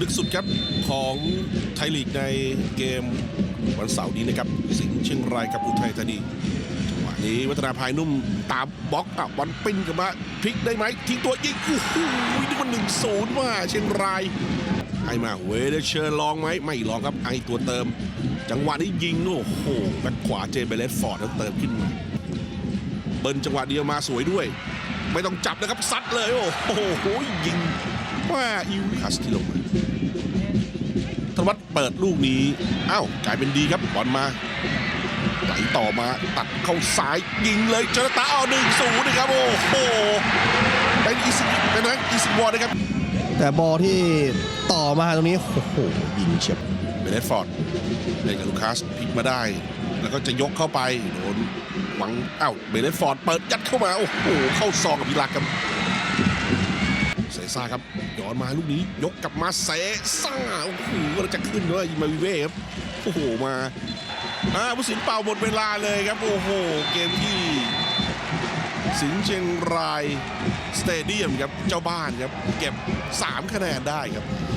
ลึกสุดครับของไทยลีกในเกมวันเสาร์นี้นะครับสิงห์เชียงรายกับอุทัยธานีจังหวะนี้วัฒนาภายนุ่มตามบล็อกอะบอลปิ้นกลับมาพลิกได้ไหมทิ้งตัวยิงโอ้โหนี่มันหนึ่งศูนย์ว่าเชียงรายให้มาเวเดเชอร์ลองไหมไม่ลองครับไอตัวเติม จังหวะนี้ยิงโอ้โหแบ็คขวาเจเบเลสฟอร์ดแล้วเติมขึ้นมาเบิ้ลจังหวะเดียวมาสวยด้วย ไม่ต้องจับนะครับซัดเลย โอ้โหยิงว่าอิวคัสที่ลงมาธนวัฒน์เปิดลูกนี้อ้าวกลายเป็นดีครับบอลมาไหลต่อมาตัดเข้าซ้ายยิงเลยเจอตาเอาหนึ่งศูนย์นะครับโอ้โหเป็นอีสิเป็นนะอีสิวอร์นะครับ แต่บอลที่ต่อมาตรงนี้โอ้โหยิงเฉียบเบเลสฟอร์ดเล่นกับลูคัสพลิกมาได้ แล้วก็จะยกเข้าไปโดนหวังอ้าวเบเลฟอร์ดเปิดยัดเข้ามาโอ้โหเข้าซองกับพิลักครับเซซ่าครับย้อนมาลูกนี้ยกกลับมาเซซ่าโอ้โหกำลังจะขึ้นด้วยมาวิเว่ครับโอ้โหมาอ่าผู้สินเป่าหมดเวลาเลยครับโอ้โหเกมที่สิงห์เชียงรายสเตเดียมครับเจ้าบ้านครับเก็บ 3 คะแนนได้ครับ